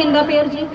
ਸਤਿੰਦਰ ਪੇਰ ਜੀ?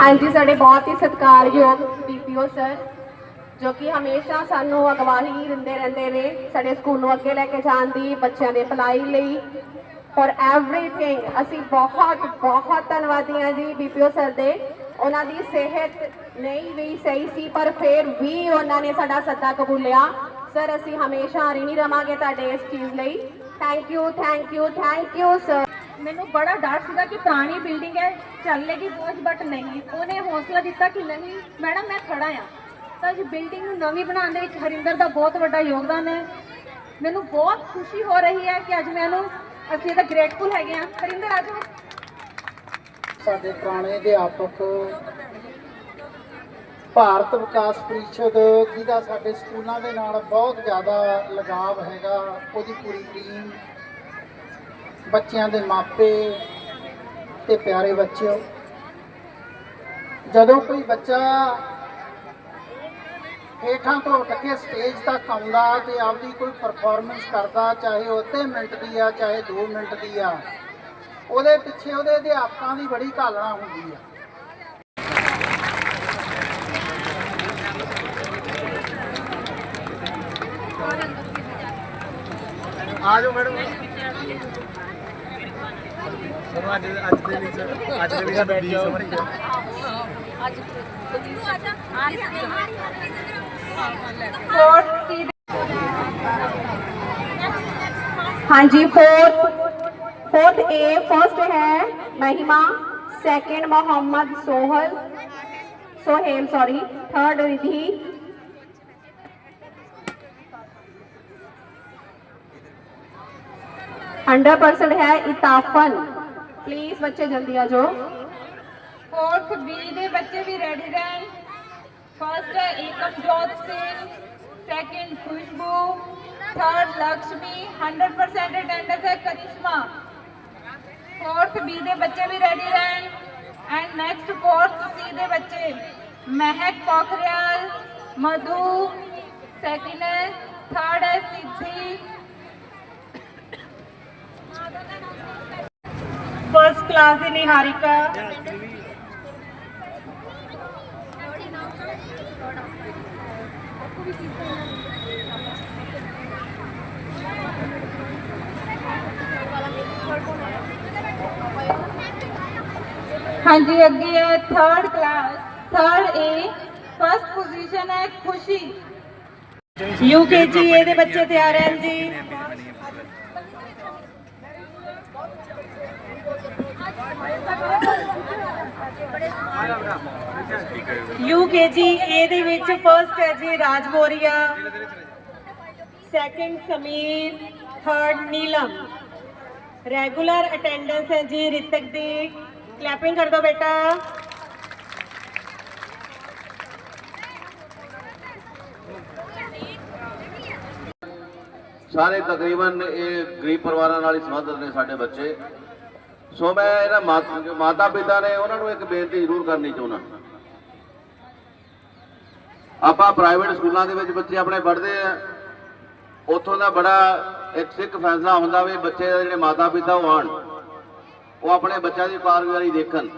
ਹਾਂਜੀ, ਸਾਡੇ ਬਹੁਤ ਹੀ ਸਤਿਕਾਰਯੋਗ ਬੀਪੀਓ ਸਰ ਜੋ ਕਿ ਹਮੇਸ਼ਾ ਸਾਨੂੰ ਅਗਵਾਈ ਦਿੰਦੇ ਰਹਿੰਦੇ ਨੇ ਸਾਡੇ ਸਕੂਲ ਨੂੰ ਅੱਗੇ ਲੈ ਕੇ ਜਾਣ ਦੀ, ਬੱਚਿਆਂ ਦੇ ਭਲਾਈ ਲਈ। ਔਰ ਐਵਰੀਥਿੰਗ ਅਸੀਂ ਬਹੁਤ ਬਹੁਤ ਧੰਨਵਾਦੀ ਹਾਂ ਜੀ ਬੀਪੀਓ ਸਰ ਦੇ। ਉਹਨਾਂ ਦੀ ਸਿਹਤ ਨਹੀਂ ਵੀ ਸਹੀ ਸੀ, ਪਰ ਫਿਰ ਵੀ ਉਹਨਾਂ ਨੇ ਸਾਡਾ ਸੱਦਾ ਕਬੂਲਿਆ ਸਰ ਅਸੀਂ ਹਮੇਸ਼ਾ ਰਿਣੀ ਰਵਾਂਗੇ ਤੁਹਾਡੇ ਇਸ ਚੀਜ਼ ਲਈ। Thank you thank you thank you sir ਮੈਨੂੰ ਬੜਾ ਡਰ ਸੀਗਾ ਕਿ ਪੁਰਾਣੀ ਬਿਲਡਿੰਗ ਹੈ, ਚੱਲੇਗੀ ਬੋਝ ਬਟ ਨਹੀਂ। ਉਹਨੇ ਹੌਸਲਾ ਦਿੱਤਾ ਕਿ ਨਹੀਂ, ਮੈਡਮ, ਮੈਂ ਖੜਾ ਆ ਤਾਂ ਇਸ ਬਿਲਡਿੰਗ ਨੂੰ ਨਵੀਂ ਬਣਾਉਣ ਦੇ ਵਿੱਚ ਹਰਿੰਦਰ ਦਾ ਬਹੁਤ ਵੱਡਾ ਯੋਗਦਾਨ ਹੈ। ਮੈਨੂੰ ਬਹੁਤ ਖੁਸ਼ੀ ਹੋ ਰਹੀ ਹੈ ਕਿ ਅੱਜ ਮੈਨੂੰ ਅਸੀਂ ਇਹਦਾ ਗ੍ਰੇਟਫੁਲ ਹੈਗੇ ਆ ਹਰਿੰਦਰ, ਆ ਜਾਓ। ਸਾਡੇ ਪੁਰਾਣੇ ਅਧਿਆਪਕ, ਭਾਰਤ ਵਿਕਾਸ ਪ੍ਰੀਸ਼ਦ, ਜਿਹਦਾ ਸਾਡੇ ਸਕੂਲਾਂ ਦੇ ਨਾਲ ਬਹੁਤ ਜ਼ਿਆਦਾ ਲਗਾਵ ਹੈਗਾ, ਉਹਦੀ ਪੂਰੀ ਟੀਮ ਬੱਚਿਆਂ ਦੇ ਮਾਪੇ ਤੇ ਪਿਆਰੇ ਬੱਚਿਓ, ਜਦੋਂ ਕੋਈ ਬੱਚਾ ਹੇਠਾਂ ਤੋਂ ਉੱਠ ਕੇ ਸਟੇਜ ਤੱਕ ਆਉਂਦਾ ਤੇ ਆਪਦੀ ਕੋਈ ਪਰਫਾਰਮੈਂਸ ਕਰਦਾ, ਚਾਹੇ ਉਹ ਅੱਧੇ ਮਿੰਟ ਦੀ ਆ, ਚਾਹੇ 2 ਮਿੰਟ ਦੀ ਆ, ਉਹਦੇ ਪਿੱਛੇ ਉਹਦੇ ਅਧਿਆਪਕਾਂ ਦੀ ਬੜੀ ਘਾਲਣਾ ਹੁੰਦੀ ਆ। ਆ ਜਾਓ ਮੈਡਮ। हाँ जी फोर्थ फोर्थ ए फ़र्स्ट है Mahima second Mohammad Sohal Sohel sorry third Riddhi. Hundred percent है इताफन। ਪਲੀਜ਼ ਬੱਚੇ ਜਲਦੀ ਆ ਜਾਓ। ਫੋਰਥ ਬੀ ਦੇ ਬੱਚੇ ਵੀ ਰੈਡੀ ਰਹਿਣ। ਫਰਸਟ ਹੈ Ekamjot Singh second Khushboo third Lakshmi 100% attendance ਹੈ ਕਰਿਸ਼ਮਾ। ਫੋਰਥ ਬੀ ਦੇ ਬੱਚੇ ਵੀ ਰੈਡੀ ਰਹਿਣ। ਐਂਡ ਨੈਕਸਟ ਫੋਰਥ ਸੀ ਦੇ ਬੱਚੇ ਮਹਿਕ ਪੋਖਰਿਆਲ, ਮਧੂ ਸੈਕਿੰਡ ਹੈ ਥਰਡ ਹੈ ਸਿੱਧੀ ਫਰਸਟ ਕਲਾਸ ਦੀ ਨਿਹਾਰਿਕਾ ਹਾਂਜੀ ਅੱਗੇ ਹੈ third class third A first position ਹੈ ਖੁਸ਼ੀ। ਯੂਕੇਜੀ ਏ ਦੇ ਬੱਚੇ ਤਿਆਰ ਹਨ ਜੀ। ਯੂਕੇਜੀ ਏ ਦੇ ਵਿੱਚ ਫਸਟ ਹੈ ਜੀ Rajmoria second Sameer third Neelam regular attendance ਹੈ ਜੀ ਰਿਤਕ ਦੀ। ਕਲੈਪਿੰਗ ਕਰ ਦਿਓ ਬੇਟਾ। ਸਾਰੇ ਤਕਰੀਬਨ ਇਹ ਗਰੀਬ ਪਰਿਵਾਰਾਂ ਨਾਲ ਹੀ ਸੰਬੰਧਿਤ ਨੇ ਸਾਡੇ ਬੱਚੇ। ਸੋ ਮੈਂ ਇਹਨਾਂ ਮਾਤਾ ਪਿਤਾ ਨੇ ਉਹਨਾਂ ਨੂੰ ਇੱਕ ਬੇਨਤੀ ਜ਼ਰੂਰ ਕਰਨੀ ਚਾਹੁੰਦਾ। ਆਪਾਂ ਪ੍ਰਾਈਵੇਟ ਸਕੂਲਾਂ ਦੇ ਵਿੱਚ ਬੱਚੇ ਆਪਣੇ ਪੜ੍ਹਦੇ ਆ। ਉੱਥੋਂ ਦਾ ਬੜਾ ਇੱਕ ਸਿੱਖ ਫੈਸਲਾ ਹੁੰਦਾ ਵੀ ਬੱਚੇ ਦੇ ਜਿਹੜੇ ਮਾਤਾ ਪਿਤਾ ਉਹ ਆਣ ਉਹ ਆਪਣੇ ਬੱਚਿਆਂ ਦੀ ਕਾਰਗੁਜ਼ਾਰੀ ਦੇਖਣ।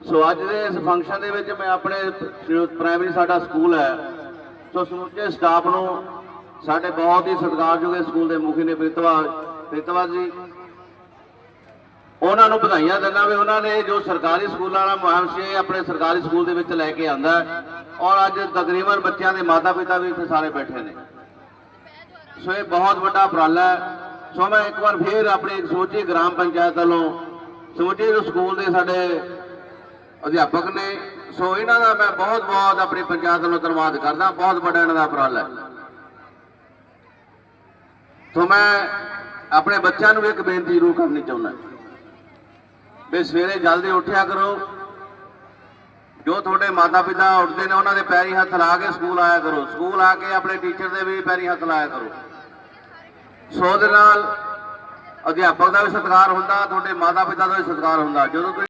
ਸੋ ਅੱਜ ਦੇ ਇਸ ਫੰਕਸ਼ਨ ਦੇ ਵਿੱਚ ਮੈਂ ਆਪਣੇ ਪ੍ਰਾਇਮਰੀ ਸਾਡਾ ਸਕੂਲ ਹੈ। ਸੋ ਸਮੁੱਚੇ ਸਟਾਫ ਨੂੰ ਸਾਡੇ ਬਹੁਤ ਹੀ ਸਤਿਕਾਰਯੋਗ ਇਸ ਸਕੂਲ ਦੇ ਮੁਖੀ ਨੇ ਪ੍ਰਿਤਵਾ ਪ੍ਰਿਤਵਾ ਜੀ। ਉਹਨਾਂ ਨੂੰ ਵਧਾਈਆਂ ਦਿੰਦਾ ਵੀ ਉਹਨਾਂ ਨੇ ਜੋ ਸਰਕਾਰੀ ਸਕੂਲਾਂ ਵਾਲਾ ਮੁਹਿੰਮ ਸੀ ਆਪਣੇ ਸਰਕਾਰੀ ਸਕੂਲ ਦੇ ਵਿੱਚ ਲੈ ਕੇ ਆਂਦਾ ਔਰ ਅੱਜ ਤਕਰੀਬਨ ਬੱਚਿਆਂ ਦੇ ਮਾਤਾ-ਪਿਤਾ ਵੀ ਇੱਥੇ ਸਾਰੇ ਬੈਠੇ ਨੇ। ਸੋ ਇਹ ਬਹੁਤ ਵੱਡਾ ਉਪਰਾਲਾ ਹੈ। ਸੋ ਮੈਂ ਇੱਕ ਵਾਰ ਫੇਰ ਆਪਣੀ ਸੋਚੀ ਗ੍ਰਾਮ ਪੰਚਾਇਤ ਵੱਲੋਂ ਸਮੁੱਚੇ ਜੋ ਸਕੂਲ ਦੇ ਸਾਡੇ ਅਧਿਆਪਕ ਨੇ, ਸੋ ਇਹਨਾਂ ਦਾ ਮੈਂ ਬਹੁਤ ਬਹੁਤ ਆਪਣੀ ਪੰਚਾਇਤ ਵੱਲੋਂ ਧੰਨਵਾਦ ਕਰਦਾ। ਬਹੁਤ ਵੱਡਾ ਇਹਨਾਂ ਦਾ ਉਪਰਾਲਾ ਹੈ। ਸੋ ਮੈਂ ਆਪਣੇ ਬੱਚਿਆਂ ਨੂੰ ਵੀ ਇੱਕ ਬੇਨਤੀ ਜ਼ਰੂਰ ਕਰਨੀ ਚਾਹੁੰਦਾ। ਵੀ ਸਵੇਰੇ ਜਲਦੀ ਉੱਠਿਆ ਕਰੋ। ਜੋ ਤੁਹਾਡੇ ਮਾਤਾ ਪਿਤਾ ਉੱਠਦੇ ਨੇ, ਉਹਨਾਂ ਦੇ ਪੈਰੀ ਹੱਥ ਲਾ ਕੇ ਸਕੂਲ ਆਇਆ ਕਰੋ। ਸਕੂਲ ਆ ਕੇ ਆਪਣੇ ਟੀਚਰ ਦੇ ਵੀ ਪੈਰੀ ਹੱਥ ਲਾਇਆ ਕਰੋ। ਸੋ ਦੇ ਨਾਲ ਅਧਿਆਪਕ ਦਾ ਵੀ ਸਤਿਕਾਰ ਹੁੰਦਾ, ਤੁਹਾਡੇ ਮਾਤਾ ਪਿਤਾ ਦਾ ਵੀ ਸਤਿਕਾਰ ਹੁੰਦਾ। ਜਦੋਂ ਤੁਸੀਂ